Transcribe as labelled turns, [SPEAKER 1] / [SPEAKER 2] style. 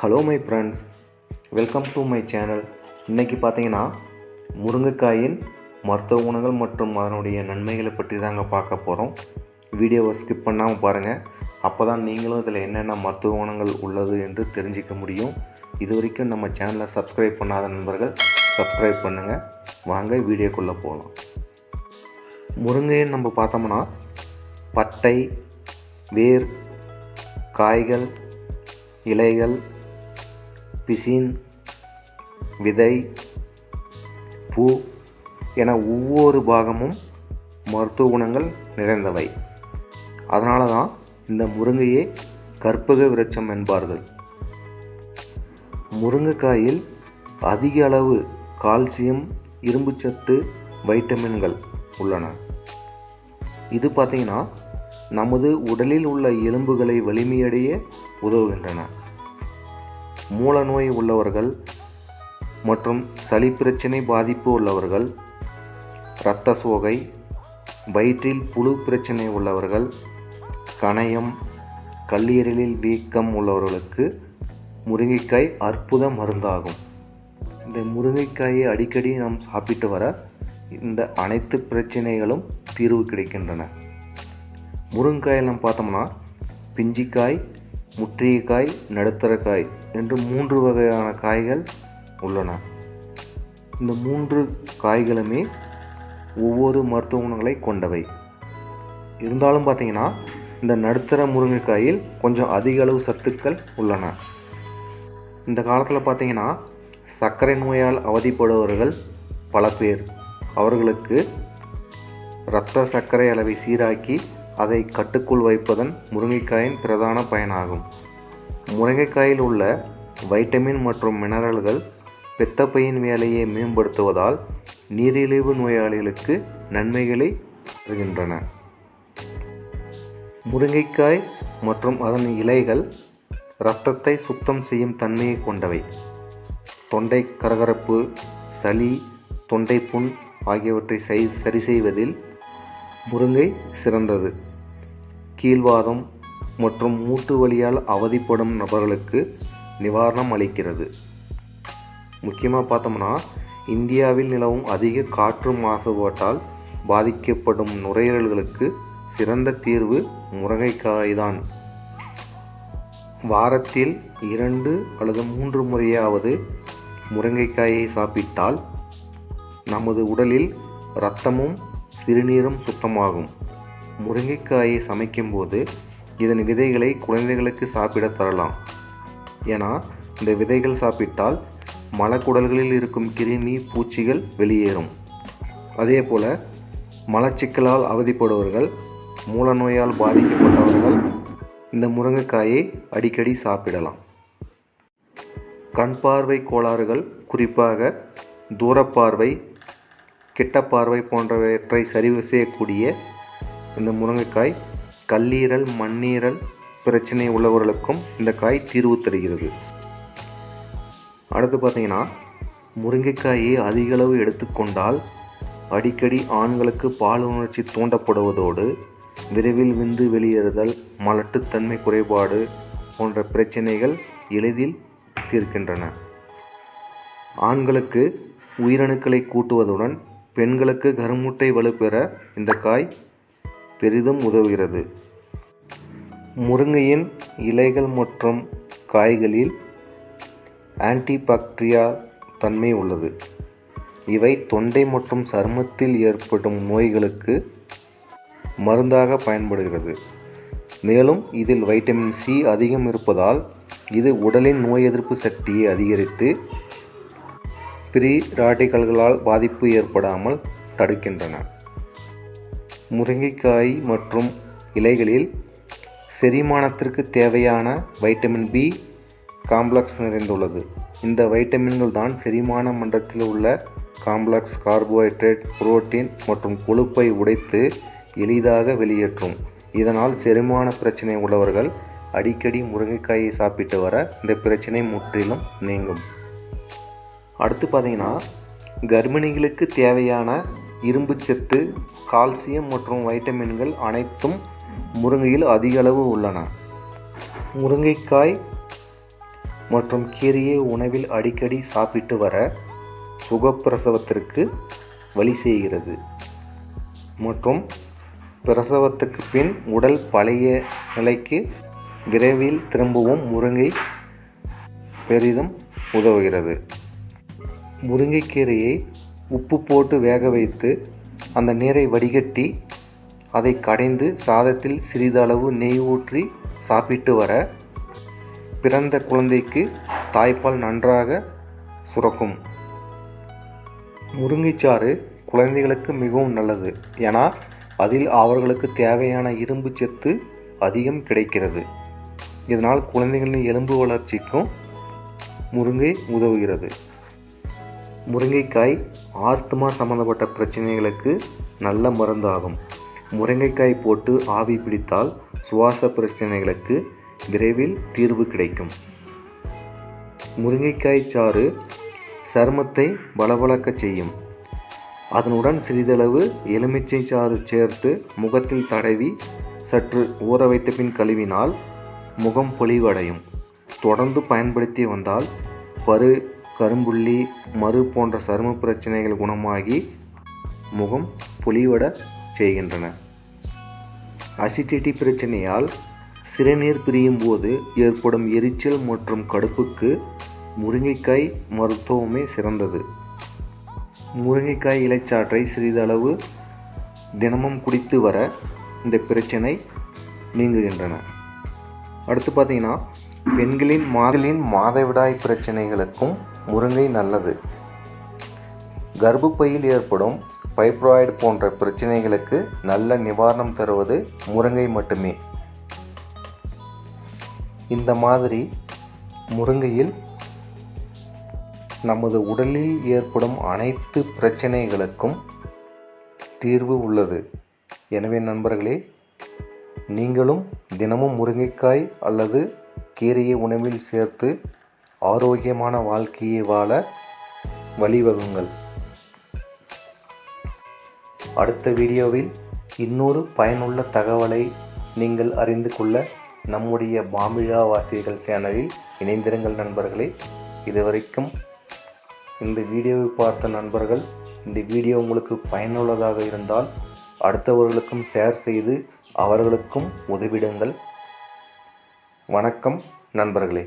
[SPEAKER 1] Hello my friends welcome to my channel இன்றைக்கி பார்த்தீங்கன்னா முருங்கைக்காயின் மருத்துவ குணங்கள் மற்றும் அதனுடைய நன்மைகளை பற்றி தாங்க பார்க்க போகிறோம் வீடியோவை ஸ்கிப் பண்ணாமல் பாருங்கள் அப்போ தான் நீங்களும் இதில் என்னென்ன மருத்துவ குணங்கள் உள்ளது என்று தெரிஞ்சிக்க முடியும். இது வரைக்கும் நம்ம சேனலை சப்ஸ்கிரைப் பண்ணாத நண்பர்கள் சப்ஸ்கிரைப் பண்ணுங்கள் வாங்க வீடியோக்குள்ளே போகலாம் முருங்கைன்னு நம்ம பார்த்தோம்னா பட்டை வேர் காய்கள் இலைகள் பிசின் விதை பூ என ஒவ்வொரு பாகமும் மருத்துவ குணங்கள் நிறைந்தவை. அதனால தான் இந்த முருங்கையை கற்பக விருட்சம் என்பார்கள். முருங்கைக்காயில் அதிக அளவு கால்சியம் இரும்புச்சத்து வைட்டமின்கள் உள்ளன. இது பார்த்திங்கன்னா நமது உடலில் உள்ள எலும்புகளை வலிமையடைய உதவுகின்றன. மூலநோய் உள்ளவர்கள் மற்றும் சளி பிரச்சனை பாதிப்பு உள்ளவர்கள் இரத்த சோகை வயிற்றில் புழு பிரச்சனை உள்ளவர்கள் கணையம் கல்லீரலில் வீக்கம் உள்ளவர்களுக்கு முருங்கைக்காய் அற்புத மருந்தாகும். இந்த முருங்கைக்காயை அடிக்கடி நாம் சாப்பிட்டு வர இந்த அனைத்து பிரச்சனைகளும் தீர்வு கிடைக்கின்றன. முருங்கைக்காயில் நம்ம பார்த்தோம்னா பிஞ்சிக்காய் முற்றிகைக்காய் நடுத்தரக்காய் என்று மூன்று வகையான காய்கள் உள்ளன. இந்த மூன்று காய்களுமே ஒவ்வொரு மருத்துவ குணங்களை கொண்டவை. இருந்தாலும் பார்த்தீங்கன்னா இந்த நடுத்தர முருங்கைக்காயில் கொஞ்சம் அதிக அளவு சத்துக்கள் உள்ளன. இந்த காலத்தில் பார்த்தீங்கன்னா சர்க்கரை நோயால் அவதிப்படுபவர்கள் பல பேர். அவர்களுக்கு இரத்த சர்க்கரை அளவை சீராக்கி அதை கட்டுக்குள் வைப்பதன் முருங்கைக்காயின் பிரதான பயனாகும். முருங்கைக்காயில் உள்ள வைட்டமின் மற்றும் மினரல்கள் பெத்தப்பையின் வேலையை மேம்படுத்துவதால் நீரிழிவு நோயாளிகளுக்கு நன்மைகளை தருகின்றன. முருங்கைக்காய் மற்றும் அதன் இலைகள் இரத்தத்தை சுத்தம் செய்யும் தன்மையை கொண்டவை. தொண்டை கரகரப்பு சளி தொண்டை புண் ஆகியவற்றை சரி செய்வதில் முருங்கை சிறந்தது. கீழ்வாதம் மற்றும் மூட்டு வலியால் அவதிப்படும் நபர்களுக்கு நிவாரணம் அளிக்கிறது. முக்கியமாக பார்த்தோம்னா இந்தியாவில் நிலவும் அதிக காற்று மாசுபாட்டால் பாதிக்கப்படும் நுரையீரல்களுக்கு சிறந்த தீர்வு முருங்கைக்காய் தான். வாரத்தில் இரண்டு அல்லது மூன்று முறையாவது முருங்கைக்காயை சாப்பிட்டால் நமது உடலில் இரத்தமும் சிறுநீரும் சுத்தமாகும். முருங்கைக்காயை சமைக்கும்போது இதன் விதைகளை குழந்தைகளுக்கு சாப்பிட தரலாம். ஏன்னா இந்த விதைகள் சாப்பிட்டால் மலக்குடல்களில் இருக்கும் கிருமி பூச்சிகள் வெளியேறும். அதே போல் மலச்சிக்கலால் அவதிப்படுபவர்கள் மூலநோயால் பாதிக்கப்பட்டவர்கள் இந்த முருங்கைக்காயை அடிக்கடி சாப்பிடலாம். கண் பார்வை கோளாறுகள் குறிப்பாக தூரப்பார்வை கிட்ட பார்வை போன்றவற்றை சரி செய்யக்கூடிய இந்த முருங்கைக்காய் கல்லீரல் மண்ணீரல் பிரச்சனை உள்ளவர்களுக்கும் இந்த காய் தீர்வு தருகிறது. அடுத்து பார்த்தீங்கன்னா முருங்கைக்காயை அதிக அளவு எடுத்துக்கொண்டால் அடிக்கடி ஆண்களுக்கு பால் உணர்ச்சி தூண்டப்படுவதோடு விரைவில் விந்து வெளியேறுதல் மலட்டுத்தன்மை குறைபாடு போன்ற பிரச்சனைகள் எளிதில் தீர்க்கின்றன. ஆண்களுக்கு உயிரணுக்களை கூட்டுவதுடன் பெண்களுக்கு கருமுட்டை வலுப்பெற இந்த காய் பெரிதும் உதவுகிறது. முருங்கையின் இலைகள் மற்றும் காய்களில் ஆன்டிபாக்டீரியா தன்மை உள்ளது. இவை தொண்டை மற்றும் சருமத்தில் ஏற்படும் நோய்களுக்கு மருந்தாக பயன்படுகிறது. மேலும் இதில் வைட்டமின் சி அதிகம் இருப்பதால் இது உடலின் நோய் எதிர்ப்பு சக்தியை அதிகரித்து பிரி ராடிகல்களால் பாதிப்பு ஏற்படாமல் தடுக்கின்றன. முருங்கைக்காய் மற்றும் இலைகளில் செரிமானத்திற்கு தேவையான வைட்டமின் பி காம்ப்ளெக்ஸ் நிறைந்துள்ளது. இந்த வைட்டமின்கள் தான் செரிமான மண்டலத்தில் உள்ள காம்ப்ளெக்ஸ் கார்போஹைட்ரேட் புரோட்டீன் மற்றும் கொழுப்பை உடைத்து எளிதாக வெளியேற்றும். இதனால் செரிமான பிரச்சனை உள்ளவர்கள் அடிக்கடி முருங்கைக்காயை சாப்பிட்டு வர இந்த பிரச்சனை முற்றிலும் நீங்கும். அடுத்து பார்த்தீங்கன்னா கர்ப்பிணிகளுக்கு தேவையான இரும்புச்சத்து கால்சியம் மற்றும் வைட்டமின்கள் அனைத்தும் முருங்கையில் அதிக அளவு உள்ளன. முருங்கைக்காய் மற்றும் கீரையை உணவில் அடிக்கடி சாப்பிட்டு வர சுகப்பிரசவத்திற்கு வழி செய்கிறது. மற்றும் பிரசவத்துக்கு பின் உடல் பழைய நிலைக்கு விரைவில் திரும்பவும் முருங்கை பெரிதும் உதவுகிறது. முருங்கைக்கீரையை உப்பு போட்டு வேக வைத்து அந்த நீரை வடிகட்டி அதை கடைந்து சாதத்தில் சிறிதளவு நெய் ஊற்றி சாப்பிட்டு வர பிறந்த குழந்தைக்கு தாய்ப்பால் நன்றாக சுரக்கும். முருங்கைச்சாறு குழந்தைகளுக்கு மிகவும் நல்லது. ஏன்னா அதில் அவர்களுக்கு தேவையான இரும்பு சத்து அதிகம் கிடைக்கிறது. இதனால் குழந்தைகளின் எலும்பு வளர்ச்சிக்கும் முருங்கை உதவுகிறது. முருங்கைக்காய் ஆஸ்துமா சம்மந்தப்பட்ட பிரச்சனைகளுக்கு நல்ல மருந்தாகும். முருங்கைக்காய் போட்டு ஆவி பிடித்தால் சுவாச பிரச்சனைகளுக்கு விரைவில் தீர்வு கிடைக்கும். முருங்கைக்காய் சாறு சருமத்தை பளபளக்கச் செய்யும். அதனுடன் சிறிதளவு எலுமிச்சை சாறு சேர்த்து முகத்தில் தடவி சற்று ஊற வைத்த பின் கழுவினால் முகம் பொலிவடையும். தொடர்ந்து பயன்படுத்தி வந்தால் பரு கரும்புள்ளி மறு போன்ற சரும பிரச்சனைகள் குணமாகி முகம் பொலிவட செய்கின்றன. அசிடிட்டி பிரச்சனையால் சிறுநீர் பிரியும் போது ஏற்படும் எரிச்சல் மற்றும் கடுப்புக்கு முருங்கைக்காய் மருத்துவமே சிறந்தது. முருங்கைக்காய் இலைச்சாற்றை சிறிதளவு தினமும் குடித்து வர இந்த பிரச்சனை நீங்குகின்றன. அடுத்து பார்த்தீங்கன்னா பெண்களின் மாதலின் மாதவிடாய் பிரச்சனைகளுக்கும் முருங்கை நல்லது. கர்ப்பப்பையில் ஏற்படும் பைப்ராய்டு போன்ற பிரச்சனைகளுக்கு நல்ல நிவாரணம் தருவது முருங்கை மட்டுமே. இந்த மாதிரி முருங்கையில் நமது உடலில் ஏற்படும் அனைத்து பிரச்சனைகளுக்கும் தீர்வு உள்ளது. எனவே நண்பர்களே நீங்களும் தினமும் முருங்கைக்காய் அல்லது கீரையை உணவில் சேர்த்து ஆரோக்கியமான வாழ்க்கையை வாழ வழிவகுங்கள். அடுத்த வீடியோவில் இன்னொரு பயனுள்ள தகவலை நீங்கள் அறிந்து கொள்ள நம்முடைய மாமிழா வாசிகள் சேனலில் இணைந்திருங்கள் நண்பர்களே. இதுவரைக்கும் இந்த வீடியோவை பார்த்த நண்பர்கள் இந்த வீடியோ உங்களுக்கு பயனுள்ளதாக இருந்தால் அடுத்தவர்களுக்கும் ஷேர் செய்து அவர்களுக்கும் உதவிடுங்கள். வணக்கம் நண்பர்களே.